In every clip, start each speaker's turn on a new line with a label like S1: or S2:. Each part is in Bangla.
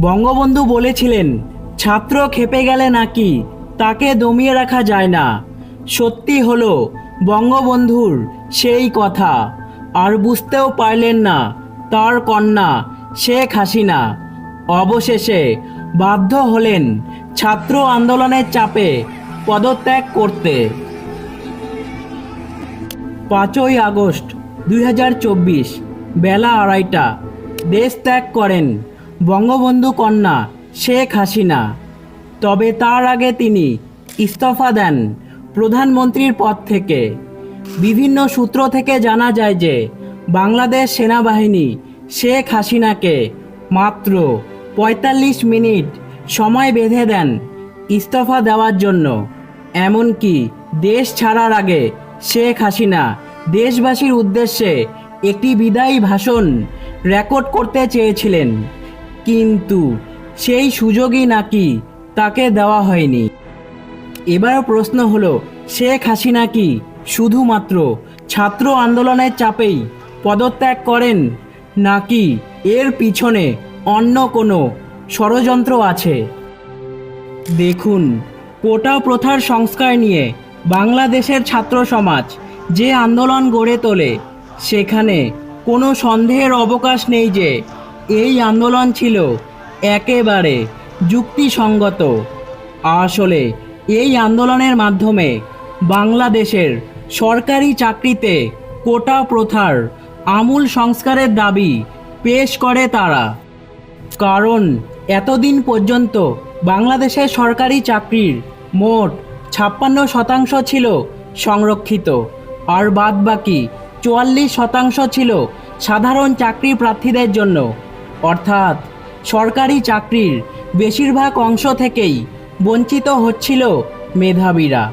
S1: বঙ্গবন্ধু বলেছিলেন, ছাত্র খেপে গেলে নাকি? তাকে দমিয়ে রাখা যায় না। সত্যি হলো, বঙ্গবন্ধুর সেই কথা। আর বুঝতেও পারলেন না, তার কন্যা শেখ হাসিনা। অবশেষে বাধ্য হলেন ছাত্র আন্দোলনের চাপে পদত্যাগ করতে। পাঁচই আগস্ট দুই হাজার চব্বিশ, বেলা আড়াইটা। দেশ ত্যাগ করেন বঙ্গবন্ধু কন্যা শেখ হাসিনা। তবে তার আগে তিনি ইস্তফা দেন প্রধানমন্ত্রীর পদ থেকে। বিভিন্ন সূত্র থেকে জানা যায় যে বাংলাদেশ সেনাবাহিনী শেখ হাসিনাকে মাত্র পঁয়তাল্লিশ মিনিট সময় বেঁধে দেন ইস্তফা দেওয়ার জন্য। এমনকি দেশ ছাড়ার আগে শেখ হাসিনা দেশবাসীর উদ্দেশ্যে একটি বিদায়ী ভাষণ রেকর্ড করতে চেয়েছিলেন। কিন্তু সেই সুযোগই নাকি তাকে দেওয়া হয়নি। এবারও প্রশ্ন হলো, শেখ হাসিনা কি শুধুমাত্র ছাত্র আন্দোলনের চাপেই পদত্যাগ করেন, নাকি এর পিছনে অন্য কোনো ষড়যন্ত্র আছে? দেখুন, কোটা প্রথার সংস্কার নিয়ে বাংলাদেশের ছাত্র সমাজ যে আন্দোলন গড়ে তোলে, সেখানে কোনো সন্দেহের অবকাশ নেই যে এই আন্দোলন ছিল একেবারে যুক্তিসঙ্গত। আসলে এই আন্দোলনের মাধ্যমে বাংলাদেশের সরকারি চাকরিতে কোটা প্রথার আমূল সংস্কারের দাবি পেশ করে তারা। কারণ এতদিন পর্যন্ত বাংলাদেশের সরকারি চাকরির মোট ছাপ্পান্ন শতাংশ ছিল সংরক্ষিত, আর বাদ বাকি চুয়াল্লিশ শতাংশ ছিল সাধারণ চাকরি প্রার্থীদের জন্য। অর্থাৎ সরকারি চাকরির বেশিরভাগ অংশ থেকেই বঞ্চিত হচ্ছিল মেধাবীরা।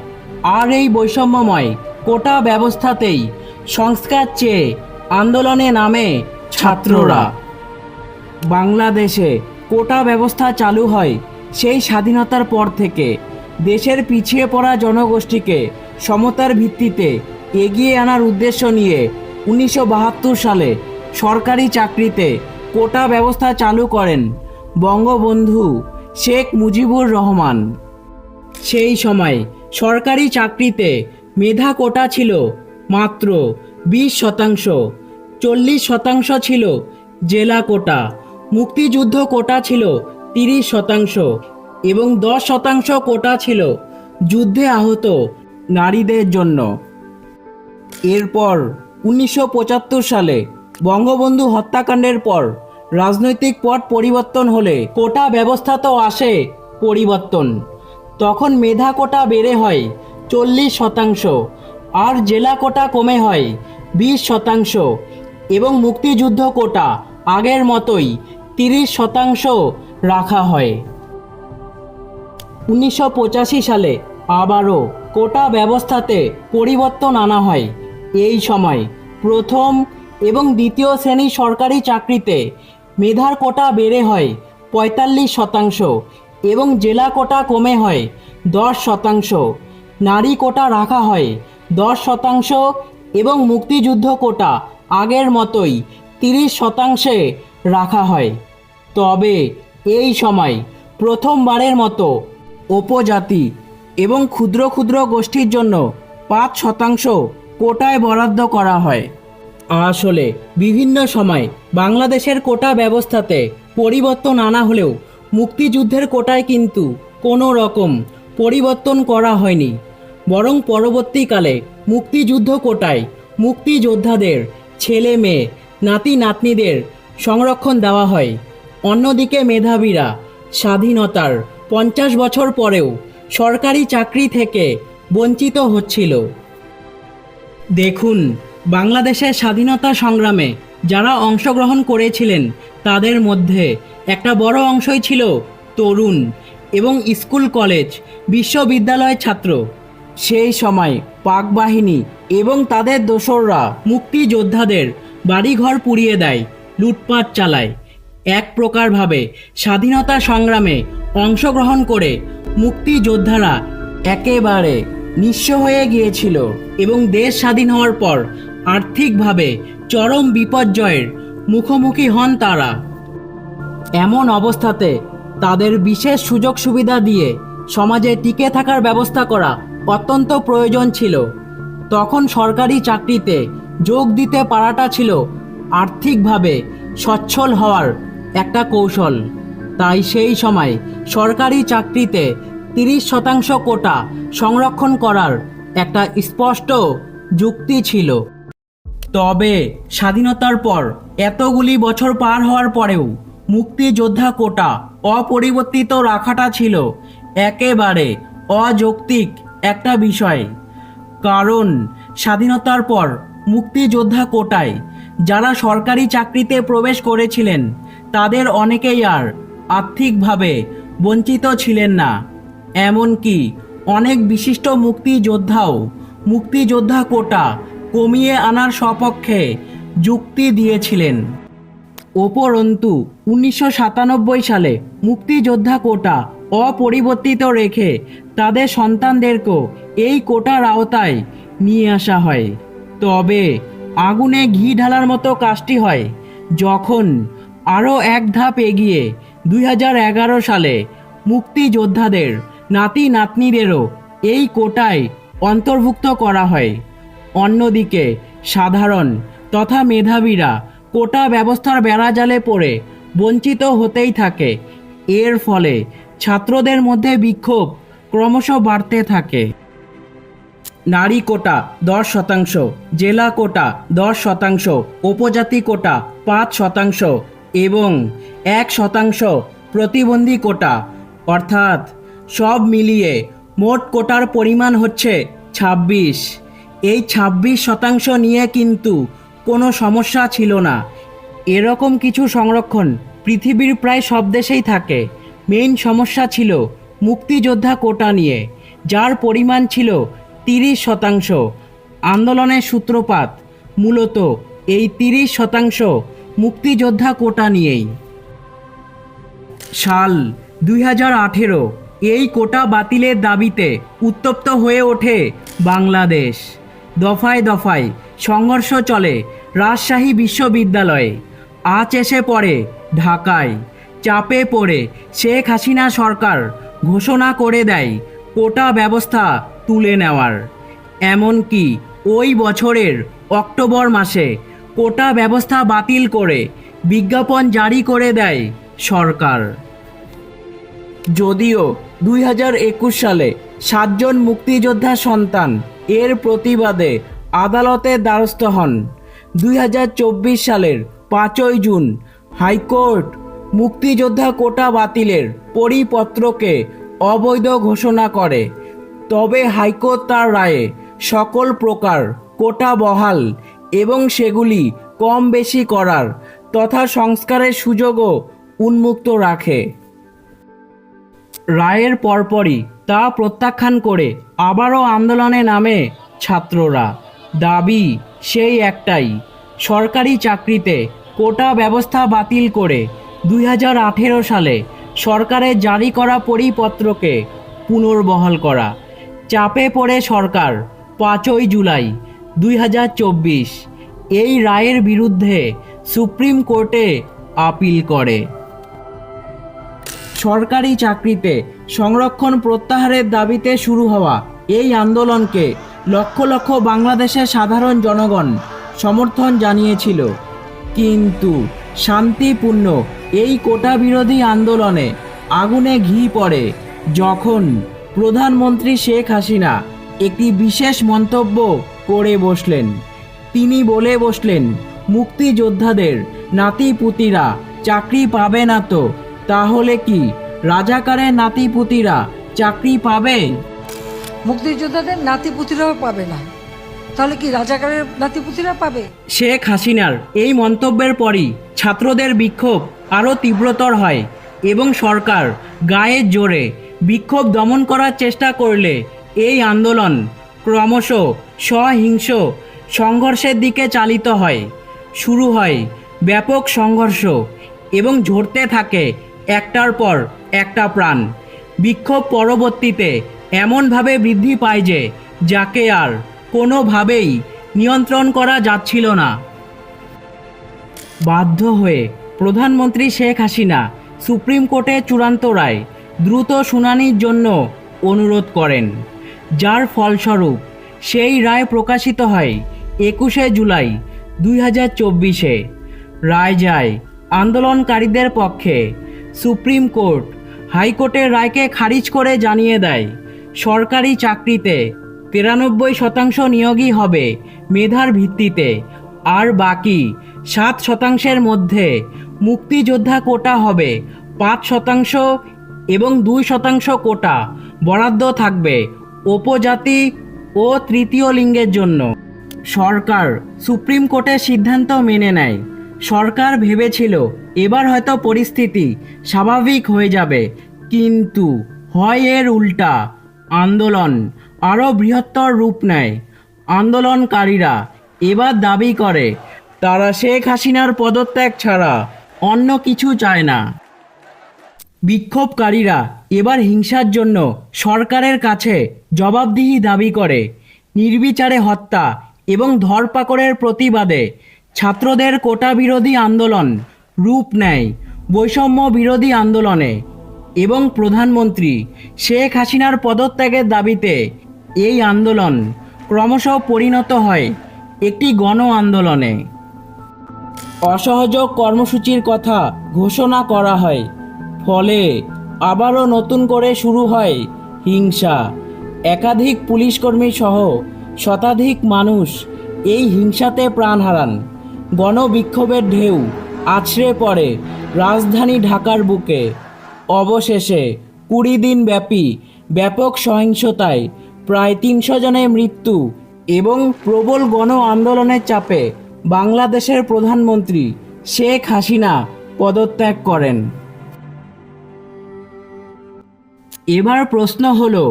S1: আর এই বৈষম্যময় কোটা ব্যবস্থাতেই সংস্কার চেয়ে আন্দোলনে নামে ছাত্ররা। বাংলাদেশে কোটা ব্যবস্থা চালু হয় সেই স্বাধীনতার পর থেকে দেশের পিছিয়ে পড়া জনগোষ্ঠীকে সমতার ভিত্তিতে এগিয়ে আনার উদ্দেশ্য নিয়ে উনিশশো বাহাত্তর সালে সরকারি চাকরিতে কোটা ব্যবস্থা চালু করেন বঙ্গবন্ধু শেখ মুজিবুর রহমান। সেই সময় সরকারি চাকরিতে মেধা কোটা ছিল মাত্র বিশ শতাংশ, চল্লিশ শতাংশ ছিল জেলা কোটা, মুক্তিযুদ্ধ কোটা ছিল তিরিশ শতাংশ এবং দশ শতাংশ কোটা ছিল যুদ্ধে আহত নারীদের জন্য। এরপর উনিশশো পঁচাত্তর সালে বঙ্গবন্ধু হত্যাকাণ্ডের পর রাজনৈতিক পট পরিবর্তন হলে কোটা ব্যবস্থা তো আসে পরিবর্তন। তখন মেধা কোটা বেড়ে হয় চল্লিশ শতাংশ, আর জেলা কোটা কমে হয় বিশ শতাংশ এবং মুক্তিযুদ্ধ কোটা আগের মতোই তিরিশ শতাংশ রাখা হয়। উনিশশো পঁচাশি সালে আবারও কোটা ব্যবস্থাতে পরিবর্তন আনা হয়। এই সময় প্রথম এবং দ্বিতীয় শ্রেণির সরকারি চাকরিতে মেধার কোটা বেড়ে হয় পঁয়তাল্লিশ শতাংশ এবং জেলা কোটা কমে হয় দশ শতাংশ। নারী কোটা রাখা হয় দশ শতাংশ এবং মুক্তিযুদ্ধ কোটা আগের মতোই তিরিশ শতাংশে রাখা হয়। তবে এই সময় প্রথমবারের মতো উপজাতি এবং ক্ষুদ্র ক্ষুদ্র গোষ্ঠীর জন্য পাঁচ শতাংশ কোটায় বরাদ্দ করা হয়। আসলে বিভিন্ন সময় বাংলাদেশের কোটা ব্যবস্থাতে পরিবর্তন আনা হলেও মুক্তিযুদ্ধের কোটায় কিন্তু কোনো রকম পরিবর্তন করা হয়নি। বরং পরবর্তীকালে মুক্তিযুদ্ধ কোটায় মুক্তিযোদ্ধাদের ছেলে মেয়ে, নাতি নাতনিদের সংরক্ষণ দেওয়া হয়। অন্যদিকে মেধাবীরা স্বাধীনতার পঞ্চাশ বছর পরেও সরকারি চাকরি থেকে বঞ্চিত হচ্ছিল। দেখুন বাংলাদেশের স্বাধীনতা সংগ্রামে যারা অংশগ্রহণ করেছিলেন, তাদের মধ্যে একটা বড় অংশই ছিল তরুণ এবং স্কুল কলেজ, বিশ্ববিদ্যালয়ের ছাত্র। সেই সময় পাক বাহিনী এবং তাদের দোসররা মুক্তিযোদ্ধাদের বাড়িঘর পুড়িয়ে দেয়, লুটপাট চালায়। এক প্রকারভাবে স্বাধীনতা সংগ্রামে অংশগ্রহণ করে মুক্তিযোদ্ধারা একেবারে নিঃস্ব হয়ে গিয়েছিল এবং দেশ স্বাধীন হওয়ার পর আর্থিকভাবে চরম বিপর্যয়ের মুখোমুখি হন তারা। এমন অবস্থাতে তাদের বিশেষ সুযোগ সুবিধা দিয়ে সমাজে টিকে থাকার ব্যবস্থা করা অত্যন্ত প্রয়োজন ছিল। তখন সরকারি চাকরিতে যোগ দিতে পারাটা ছিল আর্থিকভাবে সচ্ছল হওয়ার একটা কৌশল। তাই সেই সময় সরকারি চাকরিতে তিরিশ শতাংশ কোটা সংরক্ষণ করার একটা স্পষ্ট যুক্তি ছিল। তবে স্বাধীনতার পর এতগুলি বছর পার হওয়ার পরেও মুক্তিযোদ্ধা কোটা অপরিবর্তিত রাখাটা ছিল একেবারে অযৌক্তিক একটা বিষয়। কারণ স্বাধীনতার পর মুক্তিযোদ্ধা কোটায় যারা সরকারি চাকরিতে প্রবেশ করেছিলেন, তাদের অনেকেই আর আর্থিকভাবে বঞ্চিত ছিলেন না। এমনকি অনেক বিশিষ্ট মুক্তিযোদ্ধাও মুক্তিযোদ্ধা কোটা কমিয়ে আনার সপক্ষে যুক্তি দিয়েছিলেন। উপরন্তু, উনিশশো সালে মুক্তিযোদ্ধা কোটা অপরিবর্তিত রেখে তাদের সন্তানদেরকেও এই কোটার আওতায় নিয়ে আসা হয়। তবে আগুনে ঘি ঢালার মতো কাজটি হয় যখন আরও এক ধাপ এগিয়ে দুই হাজার এগারো সালে মুক্তিযোদ্ধাদের নাতি নাতনিদেরও এই কোটায় অন্তর্ভুক্ত করা হয়। অন্যদিকে, সাধারণ তথা মেধাবীরা কোটা ব্যবস্থার বেড়াজালে পড়ে বঞ্চিত হতেই থাকে। এর ফলে ছাত্রদের মধ্যে বিক্ষোভ ক্রমশ বাড়তে থাকে। নারী কোটা দশ শতাংশ, জেলা কোটা দশ শতাংশ, উপজাতি কোটা পাঁচ শতাংশ এবং এক শতাংশ প্রতিবন্ধী কোটা। অর্থাৎ সব মিলিয়ে মোট কোটার পরিমাণ হচ্ছে ছাব্বিশ। এই ছাব্বিশ শতাংশ নিয়ে কিন্তু কোনো সমস্যা ছিল না। এরকম কিছু সংরক্ষণ পৃথিবীর প্রায় সব দেশেই থাকে। মেইন সমস্যা ছিল মুক্তিযোদ্ধা কোটা নিয়ে, যার পরিমাণ ছিল তিরিশ শতাংশ। আন্দোলনের সূত্রপাত মূলত এই তিরিশ শতাংশ মুক্তিযোদ্ধা কোটা নিয়েই। সাল দুই হাজার আঠেরো এই কোটা বাতিলের দাবিতে উত্তপ্ত হয়ে ওঠে বাংলাদেশ। দফায় দফায় সংঘর্ষ চলে রাজশাহী বিশ্ববিদ্যালয়ে। আজ এসে পড়ে ঢাকায়। চাপে পড়ে শেখ হাসিনা সরকার ঘোষণা করে দেয় কোটা ব্যবস্থা তুলে নেওয়ার। এমনকি ওই বছরের অক্টোবর মাসে কোটা ব্যবস্থা বাতিল করে বিজ্ঞাপন জারি করে দেয় সরকার। যদিও দুই হাজার একুশ সালে সাতজন মুক্তিযোদ্ধা সন্তান এর প্রতিবাদে আদালতের দ্বারস্থ হন। দুই হাজার চব্বিশ সালের পাঁচই জুন হাইকোর্ট মুক্তিযোদ্ধা কোটা বাতিলের পরিপত্রকে অবৈধ ঘোষণা করে। তবে হাইকোর্ট তার রায়ে সকল প্রকার কোটা বহাল এবং সেগুলি কম বেশি করার তথা সংস্কারের সুযোগও উন্মুক্ত রাখে। রায়ের পরপরই তা প্রত্যাখ্যান করে আবারও আন্দোলনে নামে ছাত্ররা। দাবি সেই একটাই, সরকারি চাকরিতে কোটা ব্যবস্থা বাতিল করে দুই হাজার আঠেরো সালে সরকারের জারি করা পরিপত্রকে পুনর্বহাল করা। চাপে পড়ে সরকার পাঁচই জুলাই দুই হাজার চব্বিশ এই রায়ের বিরুদ্ধে সুপ্রিম কোর্টে আপিল করে। সরকারি চাকরিতে সংরক্ষণ প্রত্যাহারের দাবিতে শুরু হওয়া এই আন্দোলনকে লক্ষ লক্ষ বাংলাদেশের সাধারণ জনগণ সমর্থন জানিয়েছিল। কিন্তু শান্তিপূর্ণ এই কোটা বিরোধী আন্দোলনে আগুনে ঘি পড়ে যখন প্রধানমন্ত্রী শেখ হাসিনা একটি বিশেষ মন্তব্য করে বসলেন। তিনি বলে বসলেন, মুক্তিযোদ্ধাদের নাতিপুতিরা চাকরি পাবে না তো তাহলে কি? রাজাকারের নাতিপুতিরা চাকরি পাবে?
S2: মুক্তিযোদ্ধাদের নাতিপুতিরাও পাবে না। তাহলে কি রাজাকারের নাতিপুতিরা পাবে?
S1: শেখ হাসিনার এই মন্তব্যের পরই ছাত্রদের বিক্ষোভ আরও তীব্রতর হয় এবং সরকার গায়ের জোরে বিক্ষোভ দমন করার চেষ্টা করলে এই আন্দোলন ক্রমশ সহিংস সংঘর্ষের দিকে চালিত হয়। শুরু হয় ব্যাপক সংঘর্ষ এবং ঝরতে থাকে একটার পর একটা প্রাণ। বিক্ষোভ পরবর্তীতে এমনভাবে বৃদ্ধি পায় যে, যাকে আর কোনোভাবেই নিয়ন্ত্রণ করা যাচ্ছিল না। বাধ্য হয়ে প্রধানমন্ত্রী শেখ হাসিনা সুপ্রিম কোর্টে চূড়ান্ত রায় দ্রুত শুনানির জন্য অনুরোধ করেন, যার ফলস্বরূপ সেই রায় প্রকাশিত হয় একুশে জুলাই দুই হাজার চব্বিশে। রায় যায় আন্দোলনকারীদের পক্ষে সুপ্রিম কোর্ট হাইকোর্টের রায়কে খারিজ করে জানিয়ে দেয়, সরকারি চাকরিতে তিরানব্বই শতাংশ নিয়োগই হবে মেধার ভিত্তিতে, আর বাকি সাত শতাংশের মধ্যে মুক্তিযোদ্ধা কোটা হবে, পাঁচ শতাংশ এবং দুই শতাংশ কোটা বরাদ্দ থাকবে উপজাতি ও তৃতীয় লিঙ্গের জন্য। সরকার সুপ্রিম কোর্টের সিদ্ধান্ত মেনে নেয়। সরকার ভেবেছিল, এবার হয়তো পরিস্থিতি স্বাভাবিক হয়ে যাবে। কিন্তু হয় এর উল্টা। আন্দোলন আরও বৃহত্তর রূপ নেয়। আন্দোলনকারীরা এবার দাবি করে, তারা শেখ হাসিনার পদত্যাগ ছাড়া অন্য কিছু চায় না। বিক্ষোভকারীরা এবার হিংসার জন্য সরকারের কাছে জবাবদিহি দাবি করে, নির্বিচারে হত্যা এবং ধরপাকড়ের প্রতিবাদে ছাত্রদের কোটা বিরোধী আন্দোলন রূপ নেয় বৈষম্য বিরোধী আন্দোলনে এবং প্রধানমন্ত্রী শেখ হাসিনার পদত্যাগের দাবিতে এই আন্দোলন ক্রমশ পরিণত হয় একটি গণ আন্দোলনে অসহযোগ কর্মসূচির কথা ঘোষণা করা হয়, ফলে আবারও নতুন করে শুরু হয় হিংসা। একাধিক পুলিশকর্মী সহ শতাধিক মানুষ এই হিংসাতে প্রাণ হারান। গণবিক্ষোভের ঢেউ আছড়ে পড়ে রাজধানী ঢাকার বুকে। অবশেষে কুড়ি দিন ব্যাপী ব্যাপক সহিংসতায় প্রায় তিনশো জনের মৃত্যু এবং প্রবল গণ আন্দোলনের চাপে বাংলাদেশের প্রধানমন্ত্রী শেখ হাসিনা পদত্যাগ করেন। এবার প্রশ্ন হলো,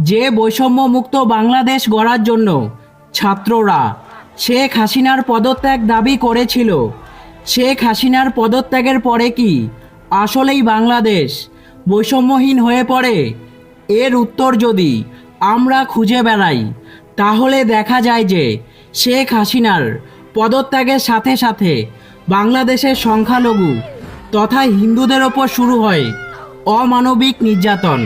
S1: যে বৈষম্য মুক্ত বাংলাদেশ গড়ার জন্য ছাত্ররা শেখ হাসিনার পদত্যাগ দাবি করেছিল। শেখ হাসিনার পদত্যাগের পরে কি? আসলেই বাংলাদেশ বৈষম্যহীন হয়ে পড়ে। এর উত্তর যদি আমরা খুঁজে বেড়াই, তাহলে দেখা যায় যে শেখ হাসিনার পদত্যাগের সাথে সাথে বাংলাদেশের সংখ্যালঘু তথা হিন্দুদের ওপর শুরু হয় অমানবিক নির্যাতন।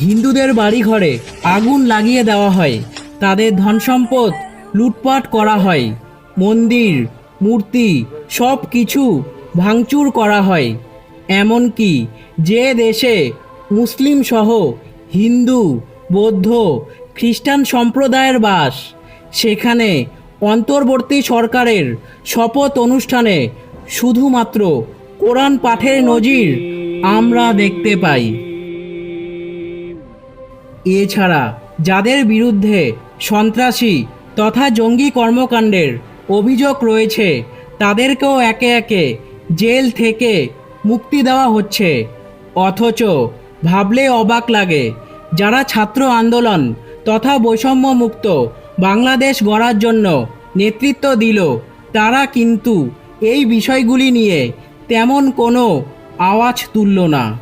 S1: হিন্দুদের বাড়িঘরে আগুন লাগিয়ে দেওয়া হয়। তাদের ধনসম্পদ লুটপাট করা হয়। মন্দির, মূর্তি সব কিছু ভাঙচুর করা হয়। এমনকি যে দেশে মুসলিম সহ হিন্দু, বৌদ্ধ, খ্রিস্টান সম্প্রদায়ের বাস, সেখানে অন্তর্বর্তী সরকারের শপথ অনুষ্ঠানে শুধুমাত্র কোরআন পাঠের নজির আমরা দেখতে পাই। এছাড়া যাদের বিরুদ্ধে সন্ত্রাসী তথা জঙ্গি কর্মকাণ্ডের অভিযোগ রয়েছে। তাদেরকেও একে একে জেল থেকে মুক্তি দেওয়া হচ্ছে। অথচ ভাবলে অবাক লাগে, যারা ছাত্র আন্দোলন তথা বৈষম্য মুক্ত বাংলাদেশ গড়ার জন্য নেতৃত্ব দিল, তারা কিন্তু এই বিষয়গুলি নিয়ে তেমন কোনো আওয়াজ তুলল না।